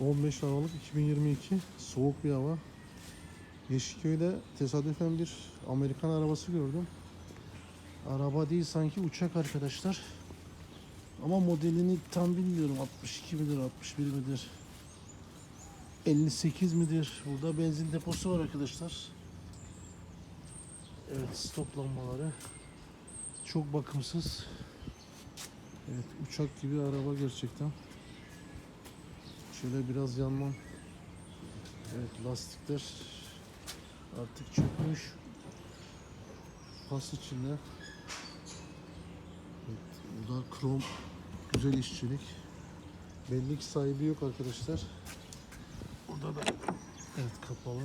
15 Aralık 2022 soğuk bir hava. Yeşilköy'de tesadüfen bir Amerikan arabası gördüm. Araba değil sanki uçak arkadaşlar. Ama modelini tam bilmiyorum. 62 midir, 61 midir? 58 midir? Burada benzin deposu var arkadaşlar. Evet, stop lambaları. Çok bakımsız. Evet, uçak gibi araba gerçekten. Şöyle biraz yanmam. Evet, lastikler artık çökmüş. Pas içinde. Evet, burada krom güzel işçilik. Belli ki sahibi yok arkadaşlar. Burada da evet kapalı.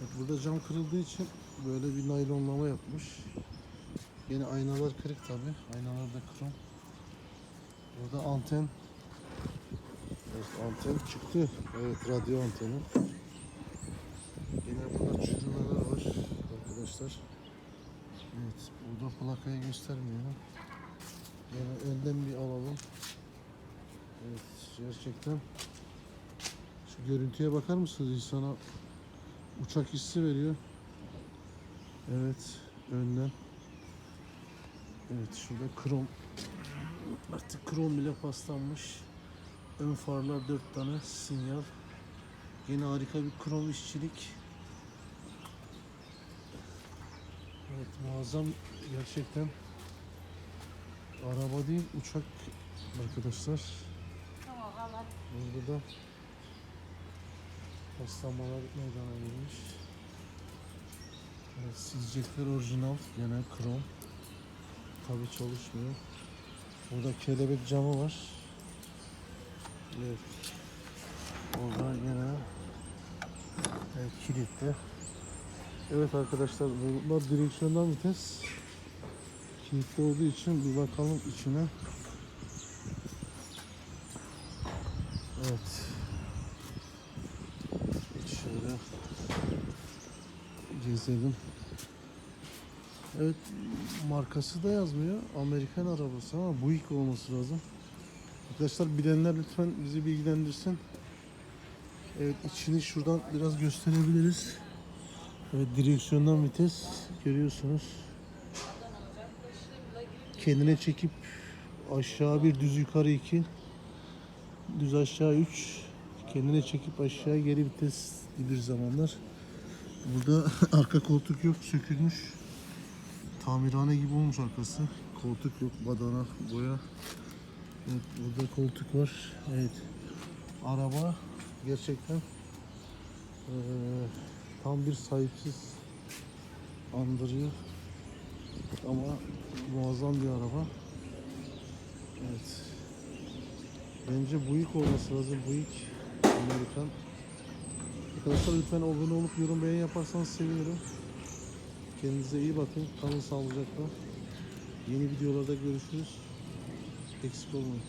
Evet, burada cam kırıldığı için böyle bir naylonlama yapmış. Yine aynalar kırık tabi. Aynalar da krom. Burada anten. Evet anten çıktı. Evet radyo anteni. Yine burada çürümeler var arkadaşlar. Evet burada plakayı göstermiyorum. Yine önden bir alalım. Evet gerçekten şu görüntüye bakar mısınız insana uçak hissi veriyor. Evet önden. Evet şurada krom. Artık krom bile paslanmış. Ön farlar dört tane sinyal. Yine harika bir krom işçilik. Evet muazzam gerçekten. Araba değil uçak arkadaşlar. Burada da paslanmalar meydana gelmiş. Evet, sizcekler orijinal. Gene krom. Tabi çalışmıyor. Burada kelebek camı var. Evet. Orada yine evet, kilitli. Evet arkadaşlar bunlar direksiyondan vites. Kilitli olduğu için bir bakalım içine. Evet. Şöyle gezelim. Evet markası da yazmıyor. Amerikan arabası ama Buick olması lazım. Arkadaşlar bilenler lütfen bizi bilgilendirsin. Evet içini şuradan biraz gösterebiliriz. Evet direksiyondan vites görüyorsunuz. Kendine çekip aşağı bir düz yukarı iki. Düz aşağı üç. Kendine çekip aşağı geri vites bir zamanlar. Burada arka koltuk yok sökülmüş. Tamirhane gibi olmuş arkası. Koltuk yok, badana, boya. Evet, burada koltuk var. Evet. Araba gerçekten eee, tam bir sahipsiz andırıyor. Ama muazzam bir araba. Evet. Bence Buick olması lazım. Buick Amerikan. Arkadaşlar lütfen abone olup yorum beğen yaparsanız sevinirim. Kendinize iyi bakın. Kalın sağlıcakla. Yeni videolarda görüşürüz. Explore.